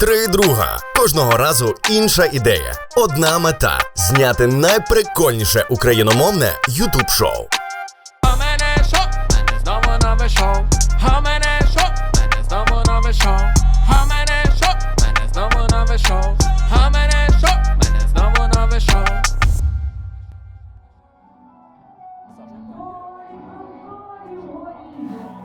Три друга. Кожного разу інша ідея. Одна мета зняти найприкольніше україномовне ютуб шоу. А мене шо? Мене знову нове шоу. А мене шо? Мене знову нове шоу. А мене шо? Мене знову нове шоу. А мене шо? Мене знову нове шоу.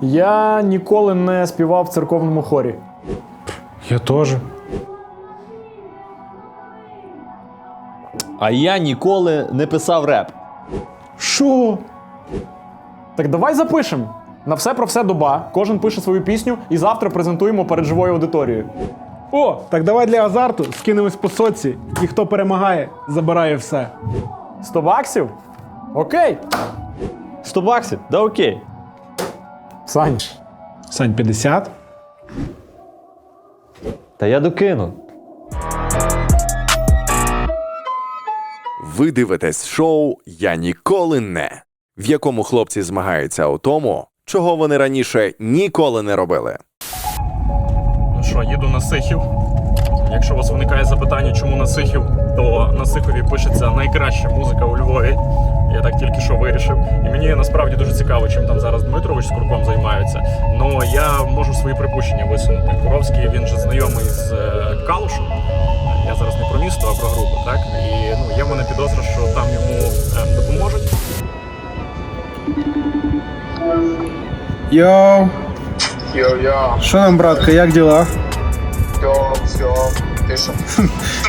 Я ніколи не співав в церковному хорі. Я теж. А я ніколи не писав реп. Що? Так давай запишемо. На все про все доба. Кожен пише свою пісню і завтра презентуємо перед живою аудиторією. О, так давай для азарту скинемось по соці, і хто перемагає, забирає все. 100 баксів? Окей. 100 баксів? Да окей. Сань, Сань, 50. Та я докину. Ви дивитесь шоу Я ніколи не, в якому хлопці змагаються у тому, чого вони раніше ніколи не робили. Ну що, їду на Сихів. Якщо у вас виникає запитання, чому на Сихів, то на Сихові пишеться найкраща музика у Львові. Я так тільки що вирішив. І мені насправді дуже цікаво, чим там зараз Дмитрович з Курком займаються. Ну я можу свої припущення висунути. Куровський він же знайомий з е, Калушем. Я зараз не про місто, а про групу, так? І ну, є в мене підозра, що там йому е, допоможуть. Йоу, Йо-йо, що там, братка, як діла? йо, все, ти що?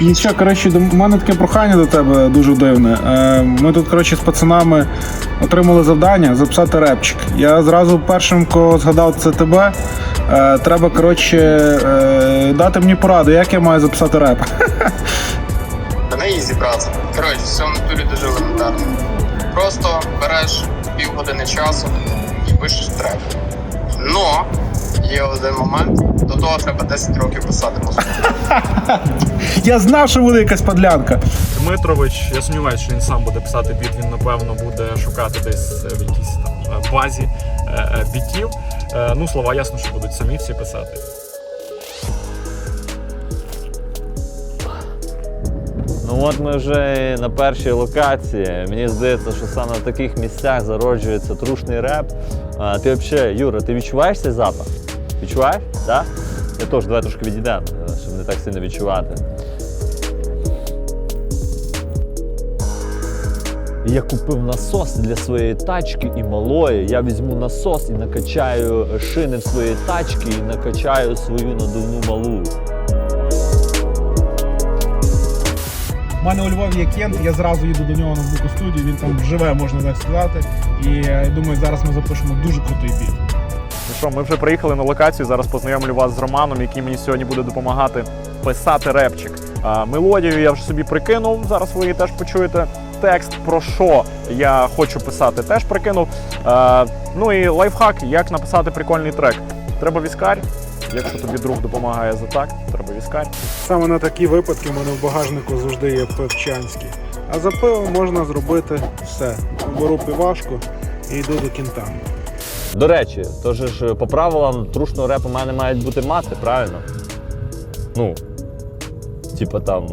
Нічого, коротше, до мене таке прохання до тебе дуже дивне. Е, Ми тут, коротше, з пацанами отримали завдання записати репчик. Я зразу першим, кого згадав, це тебе. Е, Треба, коротше, е, дати мені пораду, як я маю записати реп. Та не ізі, брат. Коротше, все в натурі дуже елементарно. Просто береш півгодини часу і пишеш трек. Но є один момент, до того треба 10 років писати музику. Я знав, що буде якась подлянка. Дмитрович, я сумніваюся, що він сам буде писати біт, він напевно буде шукати десь е, в якійсь там е, базі е, бітів. Ну, слова ясно, що будуть самі всі писати. Ну от ми вже на першій локації. Мені здається, що саме в таких місцях зароджується трушний реп. А, ти взагалі, Юра, ти відчуваєш цей запах? Відчуваєш? Так? Я теж давай трошки відійдемо, е, щоб не так сильно відчувати. Я купив насос для своєї тачки і малої. Я візьму насос і накачаю шини в своїй тачки і накачаю свою надувну малу. У мене у Львові є кент, я зразу їду до нього на звукостудію, він там живе, можна так сказати. І думаю, зараз ми запишемо дуже крутий біт. Що, ми вже приїхали на локацію. Зараз познайомлю вас з Романом, який мені сьогодні буде допомагати писати репчик. Мелодію я вже собі прикинув. Зараз ви її теж почуєте. Текст про що я хочу писати, теж прикинув. Ну і лайфхак, як написати прикольний трек. Треба віскарь. Якщо тобі друг допомагає за так, треба віскарь. Саме на такі випадки в мене в багажнику завжди є пивчанський. А за пивом можна зробити все. Беру пивашку і йду до кінта. До речі, то ж по правилам трушного репу мене мають бути мати, правильно? Ну, типа там.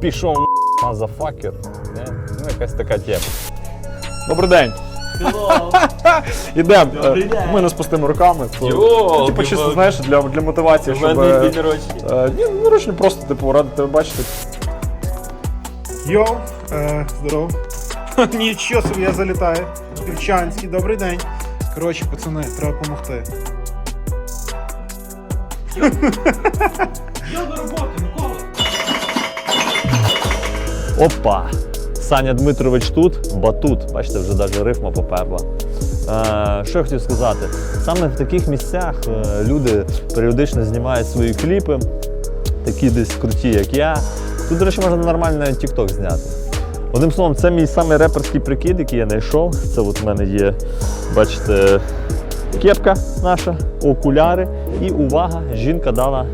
Пішов мазафакер. Не? Ну, якась така тема. Добрий день. Ідемо. Ми не з пустими руками. Йо, типу, чисто, знаєш, для, для мотивації, щоб. Е, Ні, ну ручні просто, типу, ради тебе бачити. Йоу, е, здоров. Нічого собі, я залітаю. Півчанський, добрий день. Коротше, пацани, треба допомогти. Опа! Саня Дмитрович тут, батут. Бачите, вже навіть рифма поперла. Е, що я хотів сказати? Саме в таких місцях е, люди періодично знімають свої кліпи, такі десь круті, як я. Тут, до речі, можна нормально навіть TikTok зняти. Одним словом, це мій самий реперський прикид, який я знайшов. Це от в мене є, бачите, кепка наша, окуляри. І увага, жінка дала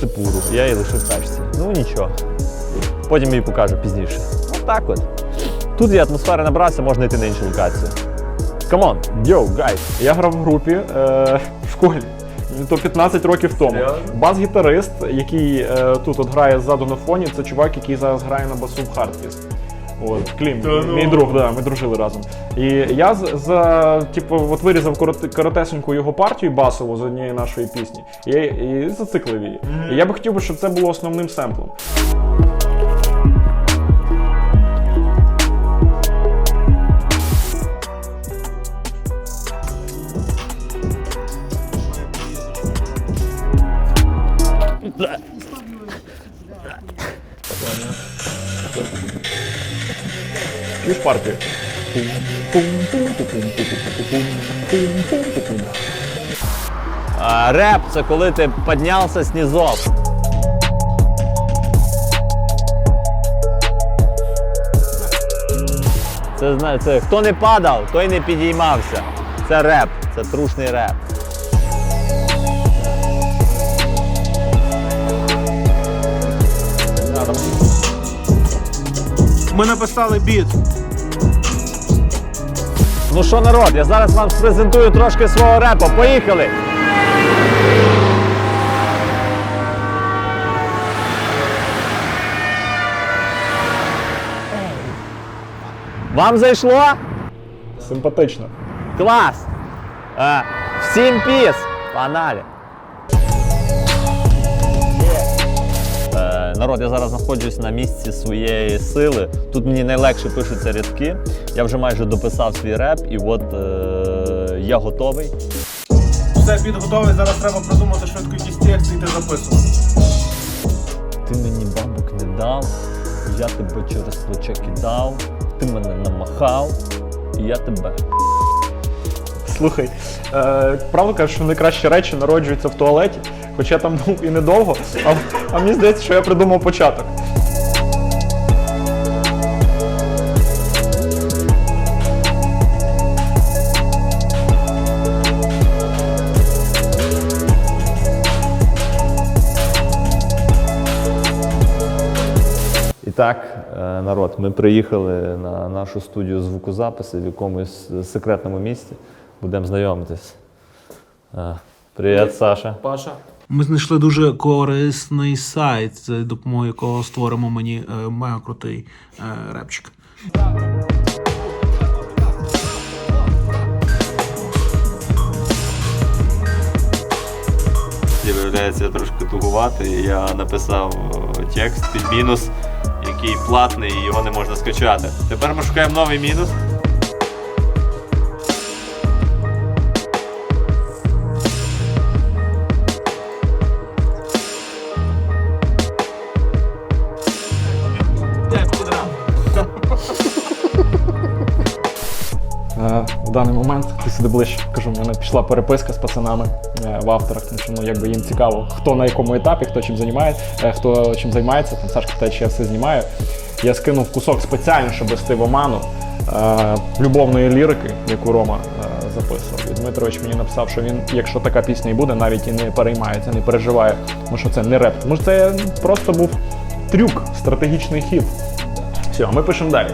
цепуру. Я її лишив в тачці. Ну нічого. Потім її покажу пізніше. Отак от. Тут є атмосфера набрався, можна йти на іншу локацію. Камон, йоу, гайс. Я грав в групі е, в школі. То 15 років тому. Бас-гітарист, який е, тут от грає ззаду на фоні, це чувак, який зараз грає на басу в Хардфіст. От, Клім, мій друг, да, ми дружили разом. І я з, за, типу, от вирізав корот- коротесеньку його партію басову з однієї нашої пісні і, і зациклив її. І я би хотів, би, щоб це було основним семплом. Чуєш? А, реп це коли ти піднявся з низов. Це, зна- це хто не падав, той не підіймався. Це реп, це трушний реп. Ми написали біт. Ну що, народ, я зараз вам презентую трошки свого репу. Поїхали! Вам зайшло? Симпатично. Клас! Е, всім піс! Погнали! Народ, я зараз знаходжусь на місці своєї сили. Тут мені найлегше пишуться рядки. Я вже майже дописав свій реп, і от е, я готовий. Все, біт готовий, зараз треба придумати швидко якісь тексти і ти записувати. Ти мені бабок не дав, я тебе через плече кидав, ти мене намахав, і я тебе. Слухай, е, правда кажуть, що найкращі речі народжуються в туалеті, хоча там був і недовго, а, а мені здається, що я придумав початок. І так, е, народ, ми приїхали на нашу студію звукозаписи в якомусь секретному місці. Будемо знайомитись. Е, Привіт, Саша. Ми знайшли дуже корисний сайт, за допомогою якого створимо мені е, мега крутий е, репчик. Виявляється, трошки тугувати. Я написав е, текст під мінус, який платний і його не можна скачати. Тепер ми шукаємо новий мінус. В даний момент ти сюди ближче кажу, в мене пішла переписка з пацанами е, в авторах, тому що ну якби їм цікаво, хто на якому етапі, хто чим займає, е, хто чим займається. Там Сашка питає, чи я все знімаю. Я скинув кусок спеціально, щоб вести в оману е, любовної лірики, яку Рома е, записував. І Дмитрович мені написав, що він, якщо така пісня і буде, навіть і не переймається, не переживає, тому що це не реп. Тому що це просто був трюк, стратегічний хід. Все, ми пишемо далі.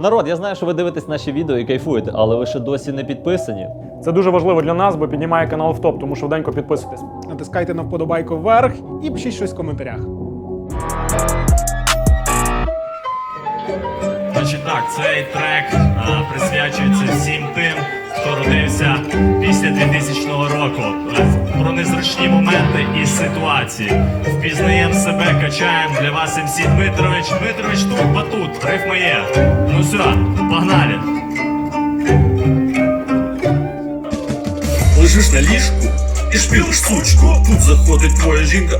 Народ, я знаю, що ви дивитесь наші відео і кайфуєте, але ви ще досі не підписані. Це дуже важливо для нас, бо піднімає канал в топ, тому швиденько підписуйтесь. Натискайте на вподобайку вверх і пишіть щось в коментарях. Значить так, цей трек а, присвячується всім тим, хто родився після 2000 року. Про незручні моменти і ситуації. Впізнаємо себе, качаємо для вас МС Дмитрович. Дмитрович тут батут, рифма є. Ну все, погнали. Лежиш на ліжку і шпілиш сучку. Тут заходить твоя жінка.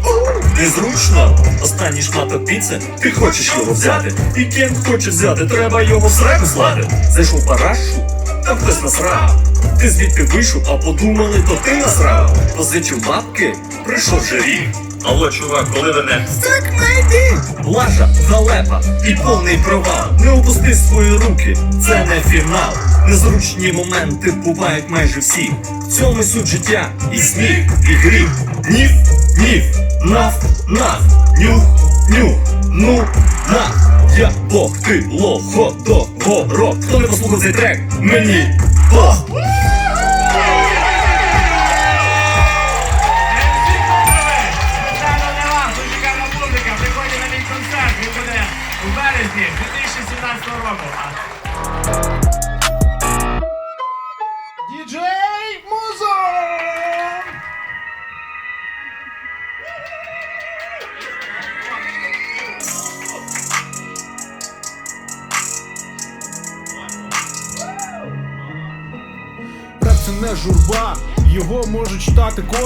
Незручно. Останній шматок піци, ти хочеш його взяти. І кент хоче взяти, треба його в сраку слати. Зайшов парашу, там хтось насрав. Ти звідти вийшов, а подумали, то ти насрав. Позичив бабки, прийшов же рік. Алло, чувак, коли мене так найди. Лажа, залепа і повний провал. Не опусти свої руки, це не фінал. Незручні моменти бувають майже всі. В цьому суть життя і сміх, і гріх. Ніф, ніф, наф, наф, нюх, нюх, ну, на. Я Бог, ти лохо, до горок. Хто не послухав цей трек? Мені Бог.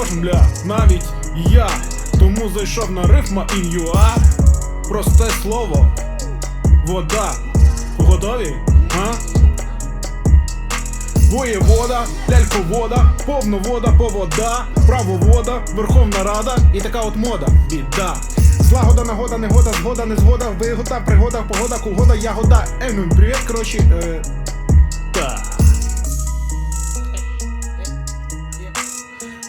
Кожен, бля, навіть я. Тому зайшов на рифма in.ua Просте слово. Вода. Готові? А? Воєвода, ляльковода, повновода, повода, правовода, Верховна Рада і така от мода, біда. Злагода, нагода, негода, згода, незгода, вигода, пригода, погода, кугода, ягода. Ну привіт, коротше, е,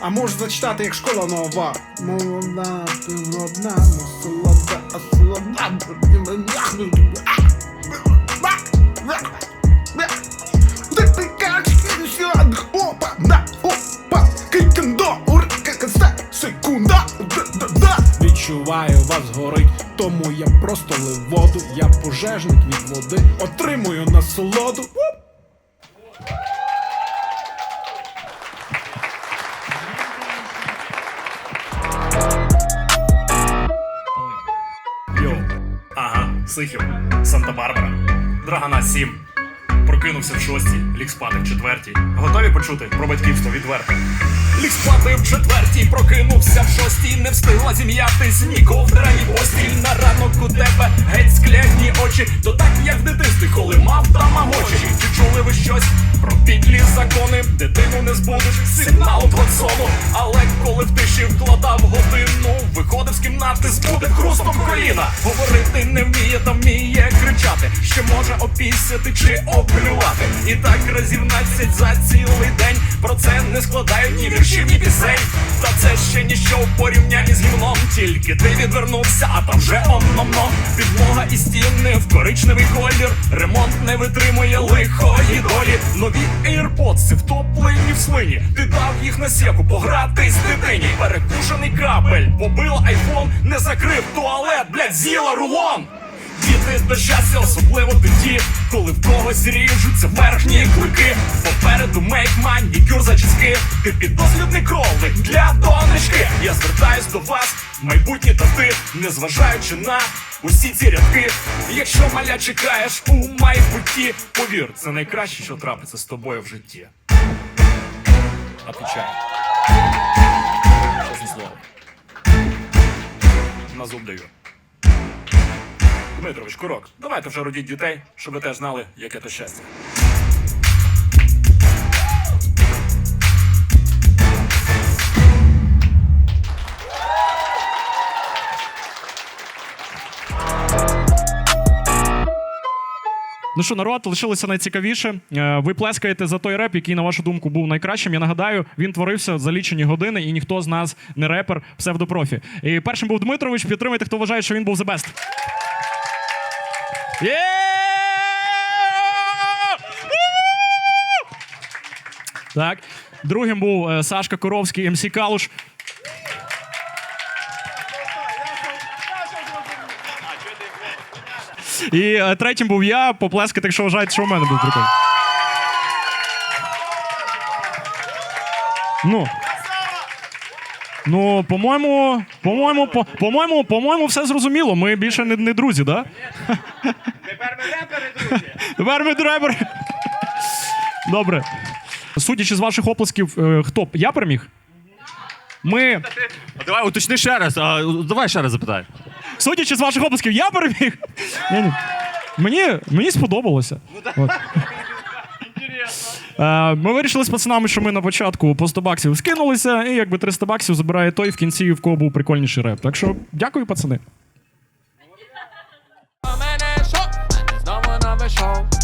А можеш зачитати як школа нова. Молода, природна, солода, а солода. Секунда, да-да-да. Відчуваю, вас горить, тому я просто лив воду. Я пожежник від води, отримую насолоду. Сихів, Санта-Барбара. Драгана 7. Прокинувся в шостій, ліг спати в четвертій. Готові почути про батьківство відверто? Ліг спати в четвертій, прокинувся в шостій, не встигла зім'ятись ні ковдра, ні постіль. На ранок у тебе геть скляні очі. То так як в дитинстві, коли мав тамагочі. Чи чули ви щось про підлі закони? Дитину не збудеш сигналом плацону. Але коли в тиші вкладав годину, виходив з кімнати з буде хрустом коліна. Говорити не вміє, та вміє кричати, що може опісяти чи оплювати. І так разів надцять за цілий день. Про це не складають ні віршів, ні пісень. Та це ще ніщо в порівнянні з гімном. Тільки ти відвернувся, а там вже онно Підлога і стіни в коричневий колір. Ремонт не витримує лихої долі. Нові AirPods втоплені в слині. Ти дав їх на сєку погратись дитині. Перекушений кабель, побила айфон, не закрив туалет, блядь, з'їла рулон. Діти до щастя, особливо тоді, коли в когось ріжуться верхні клики. Попереду мейк манікюр зачіски. Ти піддослідний кролик для донечки. Я звертаюсь до вас, майбутні тати, незважаючи на усі ці рядки. Якщо маля чекаєш у майбутті, повір, це найкраще, що трапиться з тобою в житті. Отвечаю. Чесне слово. На зуб даю. Дмитрович, курок, давайте вже родіть дітей, щоб ви теж знали, яке то щастя. Ну що, народ, лишилося найцікавіше. Е, Ви плескаєте за той реп, який, на вашу думку, був найкращим. Я нагадаю, він творився за лічені години, і ніхто з нас не репер, псевдопрофі. І першим був Дмитрович. Підтримайте, хто вважає, що він був the best. Так. Другим був е, Сашка Коровський, МС Калуш. І е, третім був я, поплескати, якщо вважаєте, що у мене був прикольний. Ну. Ну, по-моєму, по-моєму, по- по-моєму, по-моєму, все зрозуміло. Ми більше не, не друзі, да? Тепер ми репери, друзі. Тепер ми репери. Добре. Судячи з ваших оплесків, е, хто? Я переміг? Ми. Давай уточни ще раз. А, давай ще раз запитай. Судячи з ваших оплесків, я переміг. Ні, ні. Мені, мені сподобалося. От. Е, Е, ми вирішили з пацанами, що ми на початку по 100 баксів скинулися, і якби 300 баксів забирає той в кінці, в кого був прикольніший реп. Так що дякую, пацани. Знову нове шоу.